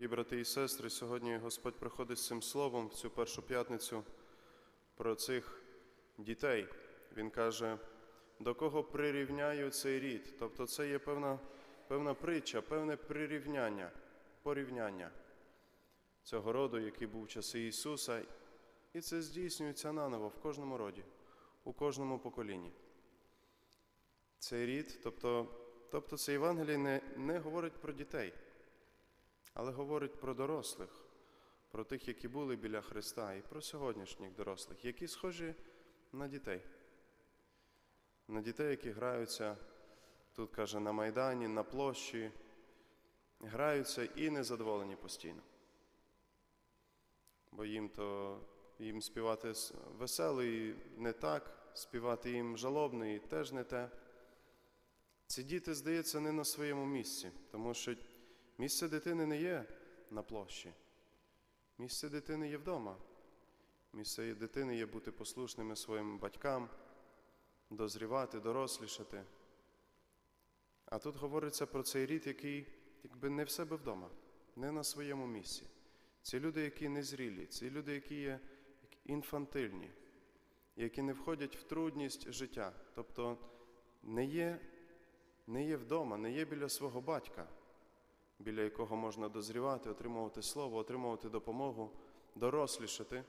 І, брати і сестри, сьогодні Господь приходить з цим словом в цю першу п'ятницю про цих дітей. Він каже, до кого прирівняю цей рід. Тобто це є певна, певна притча, певне прирівняння, порівняння цього роду, який був в часи Ісуса. І це здійснюється наново в кожному роді, у кожному поколінні. Цей рід, тобто, тобто це Євангеліє не, не говорить про дітей але говорить про дорослих, про тих, які були біля Христа, і про сьогоднішніх дорослих, які схожі на дітей. На дітей, які граються, тут каже, на Майдані, на площі, граються і незадоволені постійно. Бо їм то їм співати веселий не так, співати їм жалобний теж не те. Ці діти, здається, не на своєму місці, тому що Місце дитини не є на площі. Місце дитини є вдома. Місце дитини є бути послушними своїм батькам, дозрівати, дорослішати. А тут говориться про цей рід, який якби не в себе вдома, не на своєму місці. Це люди, які незрілі, це люди, які є інфантильні, які не входять в трудність життя, тобто не є, не є вдома, не є біля свого батька біля якого можна дозрівати, отримувати слово, отримувати допомогу, дорослішати.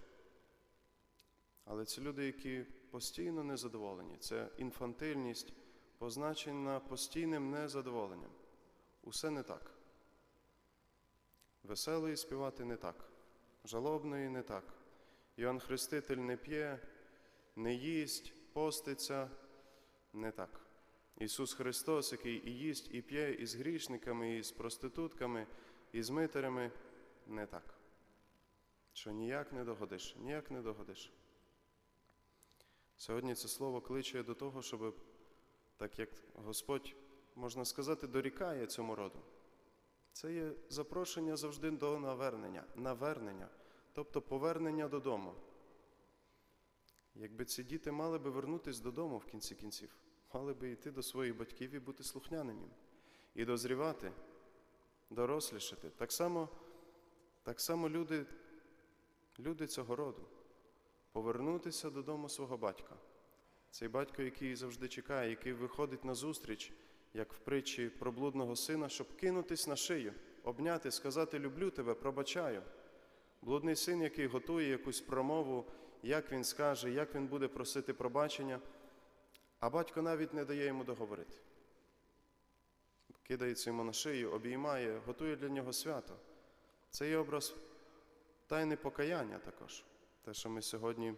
Але це люди, які постійно незадоволені. Це інфантильність, позначена постійним незадоволенням. Усе не так. Веселої співати не так, жалобної не так. Іоанн Хреститель не п'є, не їсть, поститься не так. Ісус Христос, який і їсть, і п'є і з грішниками, і з проститутками, і з митарями, не так. Що ніяк не догодиш, ніяк не догодиш. Сьогодні це слово кличе до того, щоб, так як Господь, можна сказати, дорікає цьому роду. Це є запрошення завжди до навернення, навернення, тобто повернення додому. Якби ці діти мали би вернутися додому в кінці кінців мали би йти до своїх батьків і бути слухняними, і дозрівати, дорослішати. Так само так само люди, люди цього роду, повернутися додому свого батька. Цей батько, який завжди чекає, який виходить на зустріч, як в притчі про блудного сина, щоб кинутись на шию, обняти, сказати Люблю тебе, пробачаю. Блудний син, який готує якусь промову, як він скаже, як він буде просити пробачення. А батько навіть не дає йому договорити. Кидається йому на шию, обіймає, готує для нього свято. Це є образ тайни покаяння також. Те, що ми сьогодні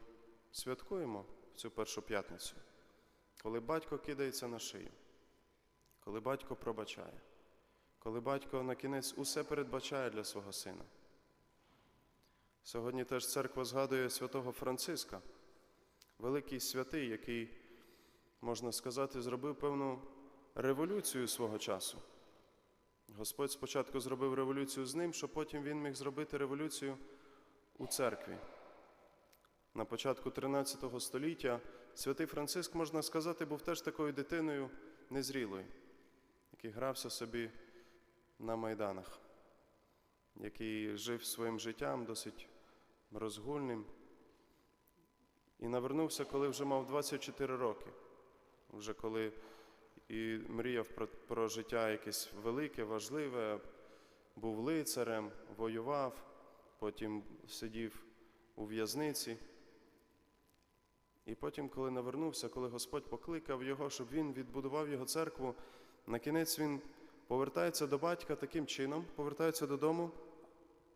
святкуємо в цю першу п'ятницю, коли батько кидається на шию, коли батько пробачає, коли батько на кінець усе передбачає для свого сина. Сьогодні теж церква згадує святого Франциска, великий святий, який можна сказати, зробив певну революцію свого часу. Господь спочатку зробив революцію з ним, щоб потім він міг зробити революцію у церкві. На початку 13 століття святий Франциск, можна сказати, був теж такою дитиною незрілою, який грався собі на майданах, який жив своїм життям досить розгульним. І навернувся, коли вже мав 24 роки вже коли і мріяв про, про життя якесь велике, важливе, був лицарем, воював, потім сидів у в'язниці. І потім, коли навернувся, коли Господь покликав його, щоб він відбудував його церкву, на кінець він повертається до батька таким чином, повертається додому,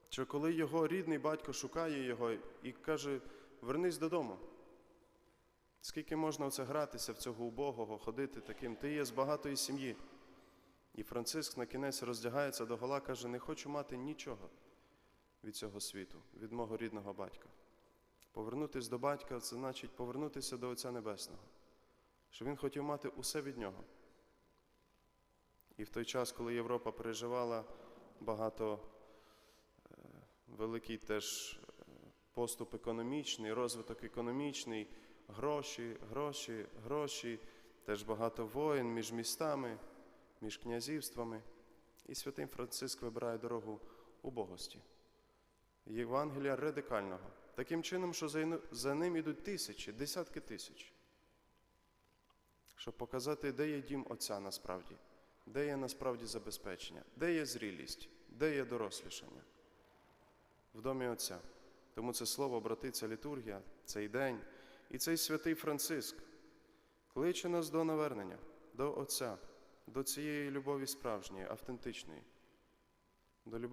що коли його рідний батько шукає його і каже: Вернись додому. Скільки можна оце гратися в цього убогого, ходити таким? Ти є з багатої сім'ї. І Франциск на кінець роздягається до гола, каже, не хочу мати нічого від цього світу, від мого рідного батька. Повернутися до батька це значить повернутися до Отця Небесного, що він хотів мати усе від нього. І в той час, коли Європа переживала багато е, великий теж е, поступ економічний, розвиток економічний гроші, гроші, гроші, теж багато воїн між містами, між князівствами. І святий Франциск вибирає дорогу убогості. Євангелія радикального. Таким чином, що за ним ідуть тисячі, десятки тисяч. Щоб показати, де є дім Отця насправді, де є насправді забезпечення, де є зрілість, де є дорослішання. В домі Отця. Тому це слово, брати, ця літургія, цей день і цей святий Франциск кличе нас до навернення, до Отця, до цієї любові справжньої, автентичної, до любові.